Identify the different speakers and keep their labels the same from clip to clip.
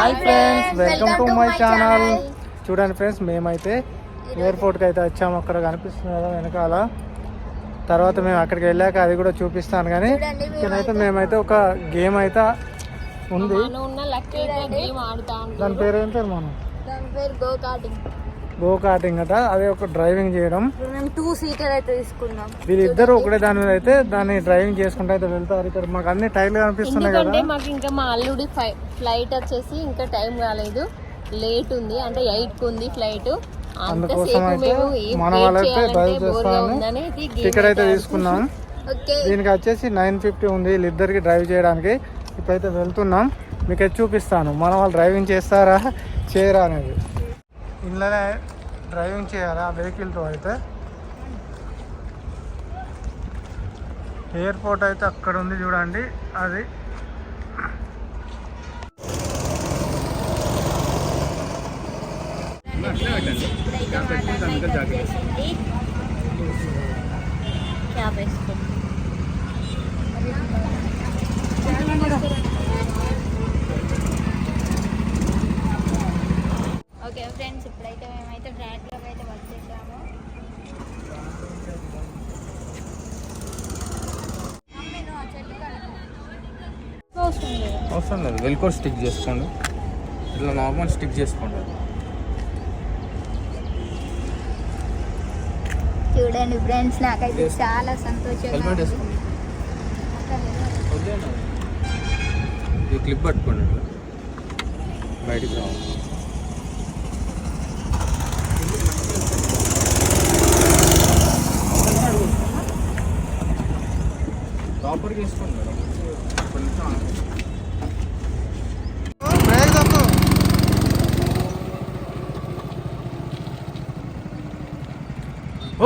Speaker 1: Hi friends welcome to my channel చూడండి friends మేమైతే ఎయిర్పోర్ట్కి అయితే వచ్చాము. అక్కడ కనిపిస్తుంది కదా వెనకాల. తర్వాత మేము అక్కడికి వెళ్ళాక అది కూడా చూపిస్తాను కానీ ఇక్కడైతే మేమైతే ఒక గేమ్ అయితే ఉంది. దాని పేరు ఏం పేరు మనం?
Speaker 2: దాని పేరు గో కార్టింగ్
Speaker 1: అట అదే ఒక డ్రైవింగ్ చేయడం.
Speaker 2: టూ సీటర్ అయితే తీసుకున్నాం.
Speaker 1: వీళ్ళిద్దరు ఒకటే దాని మీద అయితే దాన్ని డ్రైవింగ్ చేసుకుంటూ అయితే వెళ్తారు. ఇక్కడ మాకు అన్ని టైర్లు కనిపిస్తున్నాయి కదా.
Speaker 3: మాకు ఇంకా మా అల్లుడి ఫ్లైట్ వచ్చేసి ఇంకా టైం కాలేదు. లేట్ ఉంది అంటే ఎయిట్కు ఉంది ఫ్లైట్.
Speaker 1: అందుకోసం అయితే మన వాళ్ళైతే డ్రైవ్ చేస్తామని
Speaker 3: game
Speaker 1: టికెట్ అయితే తీసుకున్నాం.
Speaker 2: ఓకే.
Speaker 1: దీనికి వచ్చేసి నైన్ ఫిఫ్టీ ఉంది వీళ్ళిద్దరికి డ్రైవ్ చేయడానికి. ఇప్పుడైతే వెళ్తున్నాం. మీకు అయితే చూపిస్తాను. మన వాళ్ళు డ్రైవింగ్ చేస్తారా చేయరా అనేది. ఇంట్లోనే డ్రైవింగ్ చేయాలి ఆ వెహికల్తో అయితే? ఎయిర్పోర్ట్ అయితే అక్కడ ఉంది చూడండి అది.
Speaker 2: క్యాబ్ ఓకే ఫ్రెండ్స్ ఇప్పుడైతే మేమైతే ఫ్లాట్లోకి అయితే వచ్చేసాము
Speaker 3: అవసరం లేదు.
Speaker 4: వెల్కోర్ స్టిక్ చేసుకోండి. ఇట్లా నార్మల్ స్టిక్ చేసుకోండి.
Speaker 2: చూడండి ఫ్రెండ్స్ నాకైతే చాలా సంతోషంగా
Speaker 4: ఈ క్లిప్ పట్టుకోండి. బయటికి రావాలి. ప్రాపర్గా వేసుకోండి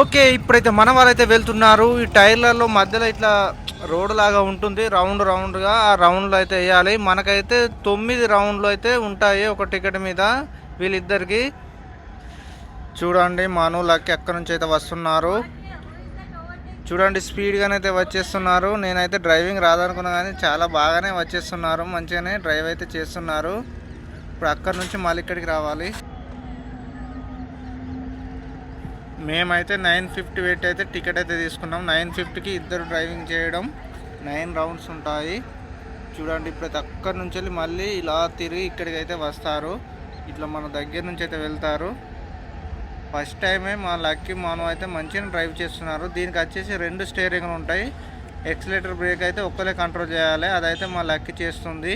Speaker 1: ఓకే ఇప్పుడైతే మన వాళ్ళైతే వెళ్తున్నారు. ఈ టైర్లలో మధ్యలో ఇట్లా రోడ్ లాగా ఉంటుంది. రౌండ్ రౌండ్గా ఆ రౌండ్లో అయితే వేయాలి. మనకైతే తొమ్మిది రౌండ్లు అయితే ఉంటాయి ఒక టికెట్ మీద వీళ్ళిద్దరికి. చూడండి మను ఎక్కడి నుంచి అయితే వస్తున్నారు. చూడండి స్పీడ్గానైతే అయితే వచ్చేస్తున్నారు. నేనైతే డ్రైవింగ్ రాదనుకున్నా కానీ చాలా బాగానే వచ్చేస్తున్నారు. మంచిగానే డ్రైవ్ అయితే చేస్తున్నారు. ఇప్పుడు అక్కడి నుంచి మళ్ళీ ఇక్కడికి రావాలి. మేమైతే నైన్ ఫిఫ్టీ వెయిట్ అయితే టికెట్ అయితే తీసుకున్నాం. నైన్ ఫిఫ్టీకి ఇద్దరు డ్రైవింగ్ చేయడం. నైన్ రౌండ్స్ ఉంటాయి. చూడండి ప్రతి అక్కడి నుంచి వెళ్ళి మళ్ళీ ఇలా తిరిగి ఇక్కడికి అయితే వస్తారు. ఇట్లా మన దగ్గర నుంచి అయితే వెళ్తారు. ఫస్ట్ టైమే మా లక్కీ మనం అయితే మంచిగా డ్రైవ్ చేస్తున్నారు. దీనికి వచ్చేసి రెండు స్టేరింగ్లు ఉంటాయి. ఎక్సిలేటర్ బ్రేక్ అయితే ఒక్కలే కంట్రోల్ చేయాలి. అదైతే మా లక్కీ చేస్తుంది.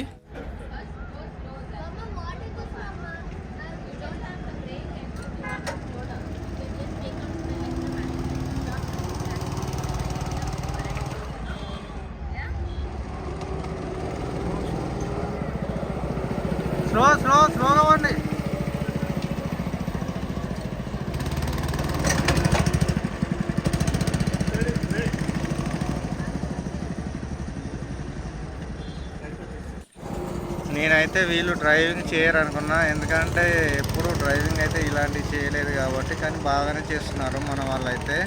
Speaker 1: స్లో స్లో స్లోగా ఉండి నేనైతే వీళ్ళు డ్రైవింగ్ చేయరు అనుకున్నా ఎందుకంటే ఎప్పుడు డ్రైవింగ్ అయితే ఇలాంటివి చేయలేదు కాబట్టి కానీ బాగానే చేస్తున్నారు మన వాళ్ళైతే.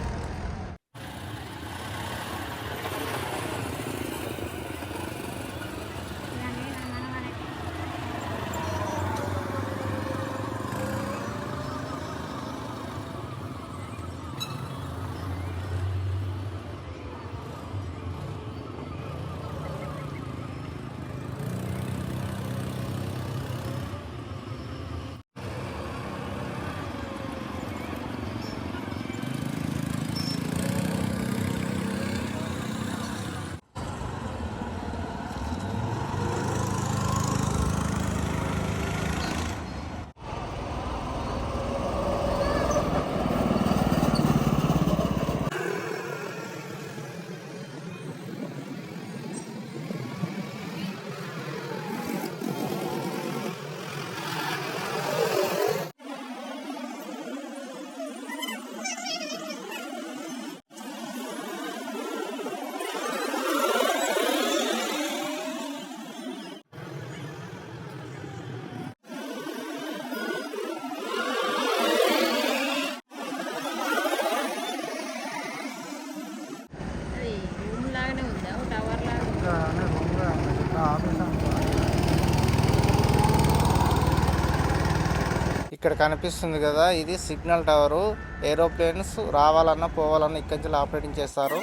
Speaker 1: ఇక్కడ కనిపిస్తుంది కదా ఇది సిగ్నల్ టవరు. ఏరోప్లేన్స్ రావాలన్నా పోవాలన్నా ఇక్కడి నుంచి ఆపరేటింగ్ చేస్తారు.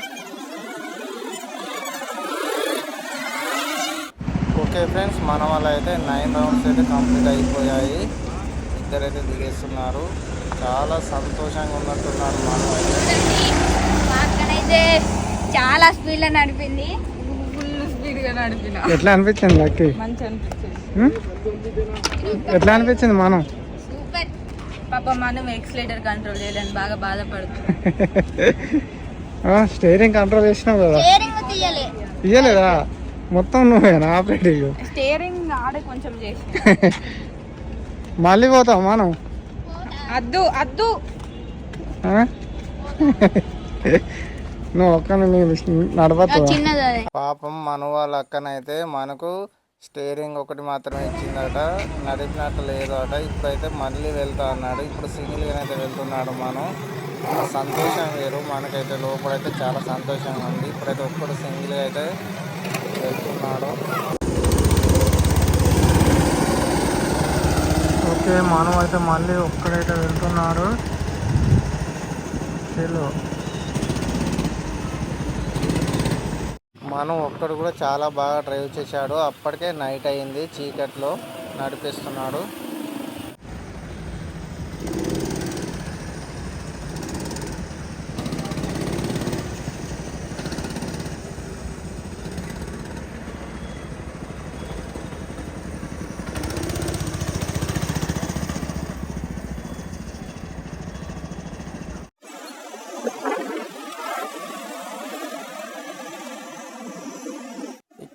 Speaker 1: ఓకే ఫ్రెండ్స్ మన వల్ల అయితే నైన్ రౌండ్స్ అయితే కంప్లీట్ అయిపోయాయి. ఇద్దరైతే దిగేస్తున్నారు. చాలా సంతోషంగా ఉన్నట్టున్నారు మనం అయితే.
Speaker 2: చాలా స్పీడ్లో నడిపింది.
Speaker 1: ఎట్లా అనిపించింది లక్కి?
Speaker 3: మంచి అనిపించింది.
Speaker 1: ఎట్లా అనిపించింది మనం?
Speaker 3: పాప మనం ఎక్స్లేటర్ కంట్రోల్ చేయలేని బాగా బాధపడుతుంది.
Speaker 1: స్టేరింగ్ కంట్రోల్ చేసినావు కదా.
Speaker 2: స్టీరింగ్ తీయలే.
Speaker 1: ఇయ్యలేదా మొత్తం నువ్వేనా ఆపరేటింగ్
Speaker 3: స్టీరింగ్ ఆడే కొంచెం చేసి.
Speaker 1: మళ్ళీ పోతాం మనం?
Speaker 3: అద్దు అద్దు?
Speaker 1: నువ్వు ఒక్క నడపచ్చు
Speaker 2: చిన్నది అది.
Speaker 1: పాపం మన వాళ్ళ అక్కనైతే మనకు స్టేరింగ్ ఒకటి మాత్రమే ఇచ్చిందట నడిపినట్టు లేదు అట ఇప్పుడైతే మళ్ళీ వెళ్తా అన్నాడు. ఇప్పుడు సింగిల్గా అయితే వెళ్తున్నాడు మనం. సంతోషం వేరు. మనకైతే లోపలైతే చాలా సంతోషంగా ఉంది. ఇప్పుడైతే ఒక్కడు సింగిల్గా అయితే వెళ్తున్నాడు. ఓకే మనం అయితే మళ్ళీ ఒక్కడైతే వెళ్తున్నాడు. చలో మనం ఒక్కడు కూడా చాలా బాగా డ్రైవ్ చేశాడు. అప్పటికే నైట్ అయింది చీకట్లో నడిపిస్తున్నాడు.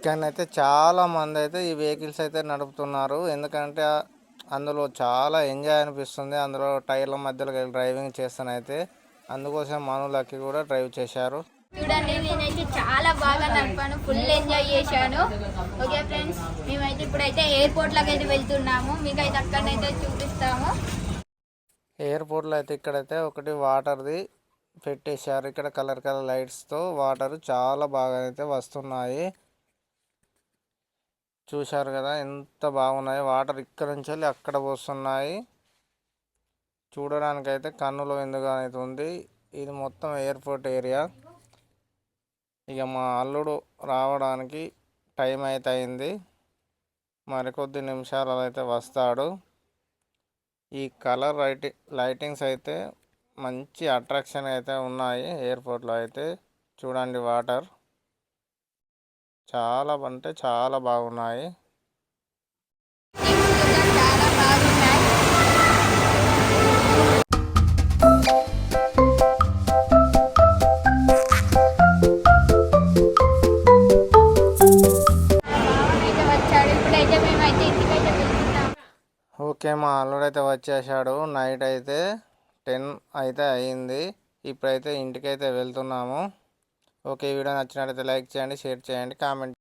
Speaker 1: ఇక్కడనైతే చాలా మంది అయితే ఈ వెహికల్స్ అయితే నడుపుతున్నారు. ఎందుకంటే అందులో చాలా ఎంజాయ్ అనిపిస్తుంది. అందులో టైర్ల మధ్యలో డ్రైవింగ్ చేస్తానైతే అందుకోసం మనులకి కూడా డ్రైవ్ చేశారు.
Speaker 2: చూడండి నేనైతే చాలా బాగా నడిపాను. ఫుల్ ఎంజాయ్ చేశాను. ఓకే ఫ్రెండ్స్ మేమైతే ఇప్పుడైతే ఎయిర్పోర్ట్లోకి అయితే వెళ్తున్నాము. మీకైతే అక్కడనైతే చూపిస్తాము.
Speaker 1: ఎయిర్పోర్ట్లో అయితే ఇక్కడైతే ఒకటి వాటర్ది పెట్టేశారు. ఇక్కడ కలర్ కలర్ లైట్స్తో వాటర్ చాలా బాగా అయితే వస్తున్నాయి. చూశారు కదా ఎంత బాగున్నాయి. వాటర్ ఇక్కడ నుంచి వెళ్ళి అక్కడ పోస్తున్నాయి. చూడడానికైతే కన్నులో ఎందుకు ఉంది. ఇది మొత్తం ఎయిర్పోర్ట్ ఏరియా. ఇక మా అల్లుడు రావడానికి టైం అయితే అయింది. మరికొద్ది నిమిషాలలో అయితే వస్తాడు. ఈ కలర్ లైటి లైటింగ్స్ అయితే మంచి అట్రాక్షన్ అయితే ఉన్నాయి ఎయిర్పోర్ట్లో అయితే. చూడండి వాటర్. చాలా అంటే చాలా బాగున్నాయి. ఓకే మా అల్లుడు అయితే వచ్చేసాడు. నైట్ అయితే టెన్ అయితే అయింది. ఇప్పుడైతే ఇంటికైతే వెళ్తున్నాము. ఓకే ఈ వీడియో నచ్చినట్లయితే లైక్ చేయండి షేర్ చేయండి కామెంట్